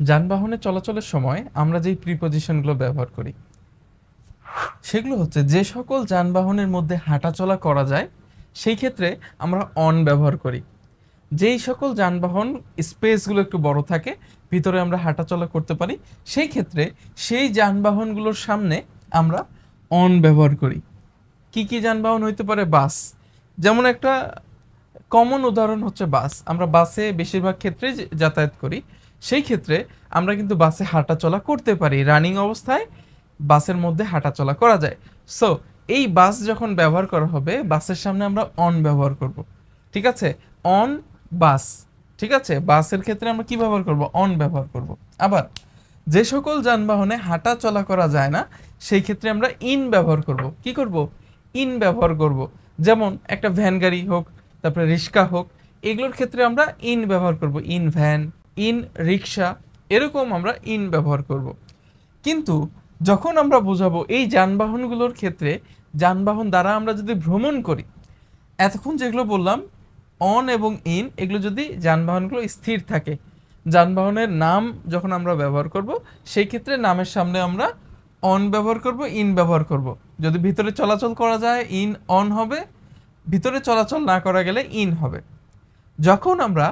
যানবাহনে চলাচলের সময় আমরা যেই প্রিপজিশনগুলো ব্যবহার করি, সেগুলো হচ্ছে যে সকল যানবাহনের মধ্যে হাঁটাচলা করা যায়, সেই ক্ষেত্রে আমরা অন ব্যবহার করি। যেই সকল যানবাহন স্পেসগুলো একটু বড় থাকে, ভিতরে আমরা হাঁটাচলা করতে পারি, সেই ক্ষেত্রে সেই যানবাহনগুলোর সামনে আমরা অন ব্যবহার করি। কি কি যানবাহন হইতে পারে? বাস। যেমন একটা কমন উদাহরণ হচ্ছে বাস। আমরা বাসে বেশিরভাগ ক্ষেত্রে যাতায়াত করি। সেই ক্ষেত্রে আমরা কিন্তু বাসে হাঁটাচলা করতে পারি। রানিং অবস্থায় বাসের মধ্যে হাঁটাচলা করা যায়। সো এই বাস যখন ব্যবহার করা হবে, বাসের সামনে আমরা অন ব্যবহার করব। ঠিক আছে? On bus. ঠিক আছে? বাসের ক্ষেত্রে আমরা কি ব্যবহার করব? অন ব্যবহার করব। আবার, যে সকল যানবাহনে হাঁটা চলা করা যায় না, সেই ক্ষেত্রে আমরা ইন ব্যবহার করব। কি করব? ইন ব্যবহার করব। যেমন, একটা ভ্যান গাড়ি হোক, তারপরে রিক্সা হোক, এগুলোর ক্ষেত্রে আমরা ইন ব্যবহার করব। ইন ভ্যান ইন রিক্সা, এরকম আমরা ইন ব্যবহার করব। কিন্তু যখন আমরা বোঝাবো এই যানবাহনগুলোর ক্ষেত্রে, যানবাহন দ্বারা আমরা যদি ভ্রমণ করি, এতক্ষণ যেগুলো বললাম অন এবং ইন এগুলো যদি যানবাহনগুলো স্থির থাকে, যানবাহনের নাম যখন আমরা ব্যবহার করব, সেই ক্ষেত্রে নামের সামনে আমরা অন ব্যবহার করব ইন ব্যবহার করব। যদি ভিতরে চলাচল করা যায় ইন অন হবে, ভিতরে চলাচল না করা গেলে ইন হবে। যখন আমরা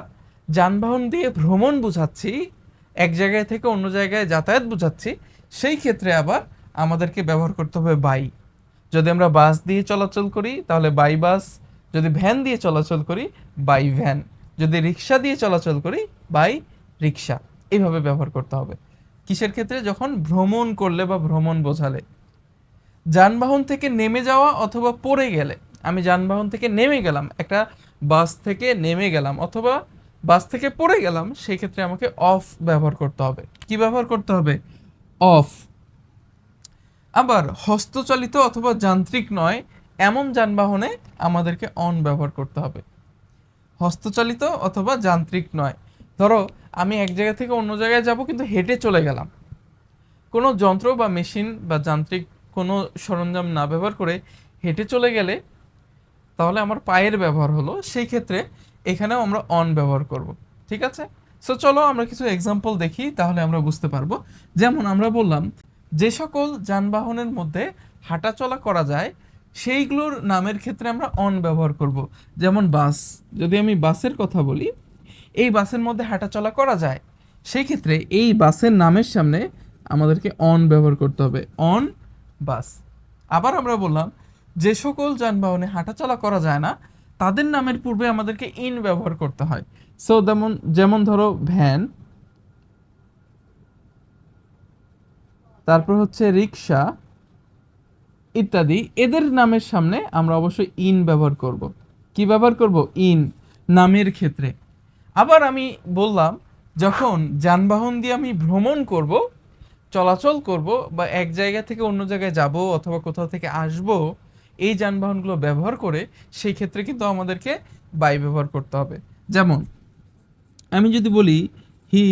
যানবাহন দিয়ে ভ্রমণ বোঝাচ্ছি, এক জায়গায় থেকে অন্য জায়গায় যাতায়াত বোঝাচ্ছি, সেই ক্ষেত্রে আবার আমাদেরকে ব্যবহার করতে হবে বাই। যদি আমরা বাস দিয়ে চলাচল করি, তাহলে বাই বাস, যদি ভ্যান দিয়ে চলাচল করি, বাই ভ্যান, যদি রিক্সা দিয়ে চলাচল করি, বাই রিক্সা, এইভাবে ব্যবহার করতে হবে। কিসের ক্ষেত্রে? যখন ভ্রমণ করলে বা ভ্রমণ বোঝালে। যানবাহন থেকে নেমে যাওয়া অথবা পড়ে গেলে, আমি যানবাহন থেকে নেমে গেলাম, একটা বাস থেকে নেমে গেলাম, অথবা বাস থেকে পড়ে গেলাম, সেই ক্ষেত্রে আমাকে অফ ব্যবহার করতে হবে। কি ব্যবহার করতে হবে? অফ আবার হস্তচালিত অথবা যান্ত্রিক নয়, এমন যানবাহনে আমাদেরকে অন ব্যবহার করতে হবে। হস্তচালিত অথবা যান্ত্রিক নয়। ধরো, আমি এক জায়গা থেকে অন্য জায়গায় যাব, কিন্তু হেঁটে চলে গেলাম। কোনো যন্ত্র বা মেশিন বা যান্ত্রিক কোনো সরঞ্জাম না ব্যবহার করে হেঁটে চলে গেলে তাহলে আমার পায়ের ব্যবহার হলো। সেই ক্ষেত্রে এখানেও আমরা অন ব্যবহার করব, ঠিক আছে? সো চলো আমরা কিছু এক্সাম্পল দেখি, তাহলে আমরা বুঝতে পারব। যেমন আমরা বললাম, যে সকল যানবাহনের মধ্যে হাঁটাচলা করা যায়, সেইগুলোর নামের ক্ষেত্রে আমরা অন ব্যবহার করব। যেমন বাস, যদি আমি বাসের কথা বলি, এই বাসের মধ্যে হাঁটাচলা করা যায় সেই ক্ষেত্রে এই বাসের নামের সামনে আমাদেরকে অন ব্যবহার করতে হবে অন বাস। আবার আমরা বললাম, যে সকল যানবাহনে হাঁটাচলা করা যায় না তাদের নামের পূর্বে আমাদেরকে ইন ব্যবহার করতে হয়। সো যেমন যেমন ধরো ভ্যান তারপর হচ্ছে রিক্সা ইত্যাদি। এদের নামের সামনে আমরা অবশ্যই ইন ব্যবহার করব। কি ব্যবহার করব? ইন নামের ক্ষেত্রে। আবার আমি বললাম, যখন যানবাহন দিয়ে আমি ভ্রমণ করব, চলাচল করব, বা এক জায়গা থেকে অন্য জায়গায় যাব, অথবা কোথাও থেকে আসব এই যানবাহনগুলো ব্যবহার করে সেই ক্ষেত্রে কিন্তু আমাদেরকে বাই ব্যবহার করতে হবে। যেমন, আমি যদি বলি he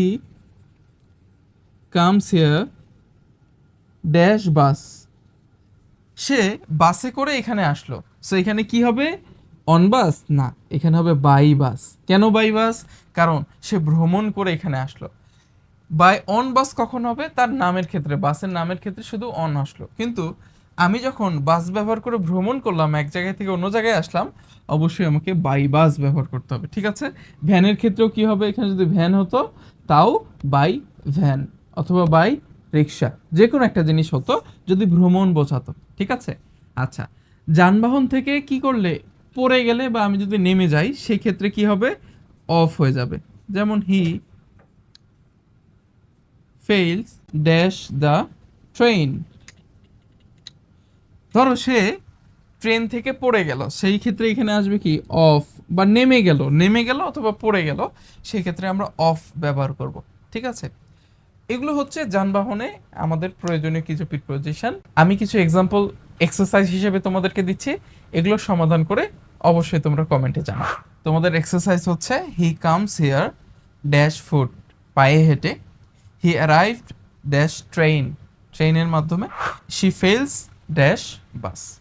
comes here dash bus সে বাসে করে এখানে আসলো। সো এখানে কি হবে? অন বাস না, এখানে হবে বাই বাস কেন বাই বাস কারণ সে ভ্রমণ করে এখানে আসলো। বাই অন বাস কখন হবে? তার নামের ক্ষেত্রে, বাসের নামের ক্ষেত্রে শুধু অন আসলো। কিন্তু আমি যখন বাস ব্যবহার করে ভ্রমণ করলাম, এক জায়গায় থেকে অন্য জায়গায় আসলাম, অবশ্যই আমাকে বাই বাস ব্যবহার করতে হবে, ঠিক আছে? ভ্যানের ক্ষেত্রেও কি হবে? এখানে যদি ভ্যান হতো, তাও বাই ভ্যান অথবা বাই রিক্সা যে কোনো একটা জিনিস হতো, যদি ভ্রমণ বোঝাতো, ঠিক আছে? আচ্ছা যানবাহন থেকে কি করলে? পড়ে গেলে বা আমি যদি নেমে যাই সেই ক্ষেত্রে কি হবে? অফ হয়ে যাবে। যেমন he fails dash the train ধরো সে ট্রেন থেকে পড়ে গেল, সেই ক্ষেত্রে এখানে আসবে কি? অফ বা নেমে গেল নেমে গেল অথবা পড়ে গেল, সেই ক্ষেত্রে আমরা অফ ব্যবহার করব, ঠিক আছে? এগুলো হচ্ছে যানবাহনে আমাদের প্রয়োজনীয় কিছু প্রিপোজিশন আমি কিছু এক্সাম্পল এক্সারসাইজ হিসেবে তোমাদেরকে দিচ্ছি, এগুলো সমাধান করে অবশ্যই তোমরা কমেন্টে জানাও। তোমাদের এক্সারসাইজ হচ্ছে he comes here dash foot পায়ে হেঁটে হি অ্যারাইভড ড্যাশ ট্রেন ট্রেনের মাধ্যমে শি ফেলস ড্যাশ বাস